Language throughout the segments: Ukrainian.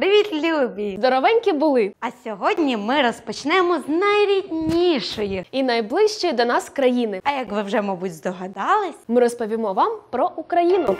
Привіт, любі! Здоровенькі були А сьогодні ми розпочнемо з найріднішої. і найближчої до нас країни. А як ви вже, мабуть, здогадались, Ми розповімо вам про Україну.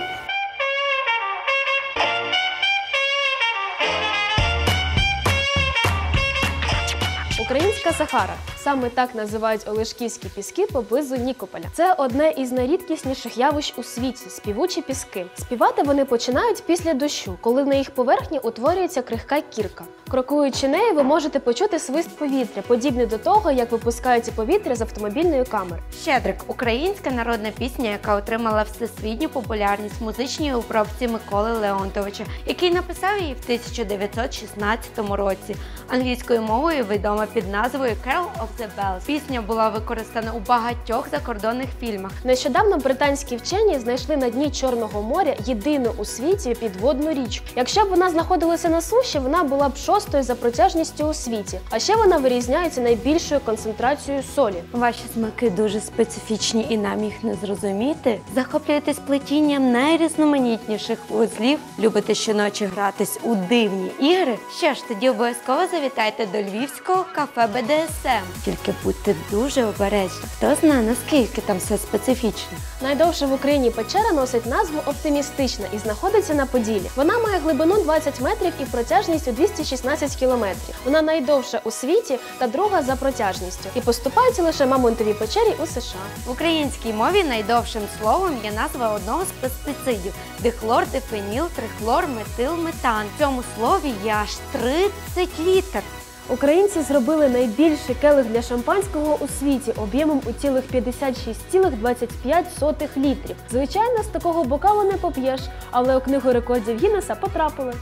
Українська Сахара. Саме так називають Олешківські піски поблизу Нікополя. Це одне із найрідкісніших явищ у світі співучі піски. Співати вони починають після дощу, коли на їх поверхні утворюється крихка кірка. Крокуючи нею, ви можете почути свист повітря, подібний до того, як випускається повітря з автомобільної камери. Щедрик українська народна пісня, яка отримала всесвітню популярність в музичній обробці Миколи Леонтовича, який написав її в 1916 році. Англійською мовою відома під назвою Carol of the Bells. Пісня була використана у багатьох закордонних фільмах. Нещодавно британські вчені знайшли на дні Чорного моря єдину у світі підводну річку. Якщо б вона знаходилася на суші, вона була б шостою за протяжністю у світі. А ще вона вирізняється найбільшою концентрацією солі. Ваші смаки дуже специфічні і нам їх не зрозуміти. Захоплюєтесь плетінням найрізноманітніших вузлів, любите щоночі гратись у дивні ігри. Що ж, тоді обов'язково завітайте до львівського кафе БДСМ. Тільки будьте дуже обережні. Хто знає, наскільки там все специфічно. Найдовша в Україні печера носить назву оптимістична і знаходиться на Поділі. Вона має глибину 20 метрів і протяжність у 216 кілометрів. Вона найдовша у світі та друга за протяжністю. І поступається лише Мамонтовій печері у США. В українській мові найдовшим словом є назва одного з пестицидів дихлор, дифеніл, трихлор, метил, метан. В цьому слові є аж 30 літер. Українці зробили найбільший келих для шампанського у світі об'ємом у цілих 56,25 літрів. Звичайно, з такого бокалу не поп'єш, але у книгу рекордів Гіннеса потрапили.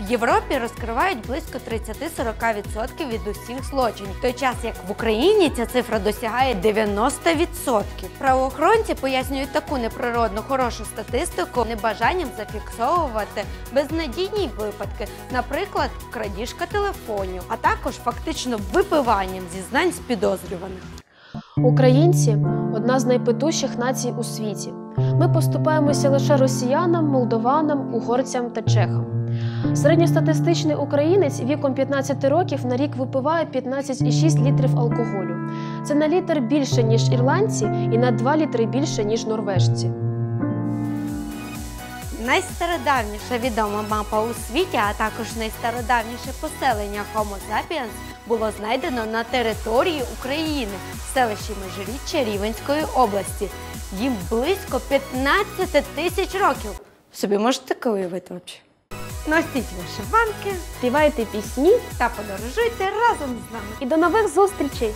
В Європі розкривають близько 30-40% від усіх злочинів, той час як в Україні ця цифра досягає 90%. Правоохоронці пояснюють таку неприродну хорошу статистику небажанням зафіксовувати безнадійні випадки, наприклад, крадіжка телефонів, а також фактично випиванням зізнань з підозрюваних. Українці одна з найпитущих націй у світі. Ми поступаємося лише росіянам, молдованам, угорцям та чехам. Середньостатистичний українець віком 15 років на рік випиває 15,6 літрів алкоголю. Це на літр більше, ніж ірландці, і на 2 літри більше, ніж норвежці. Найстародавніша відома мапа у світі, а також найстародавніше поселення Homo sapiens було знайдено на території України в селищі Межиріччя Рівенської області. Їм близько 15 тисяч років. Собі можете таке уявити взагалі? Носіть вишиванки Співайте пісні та подорожуйте разом з нами. і до нових зустрічей!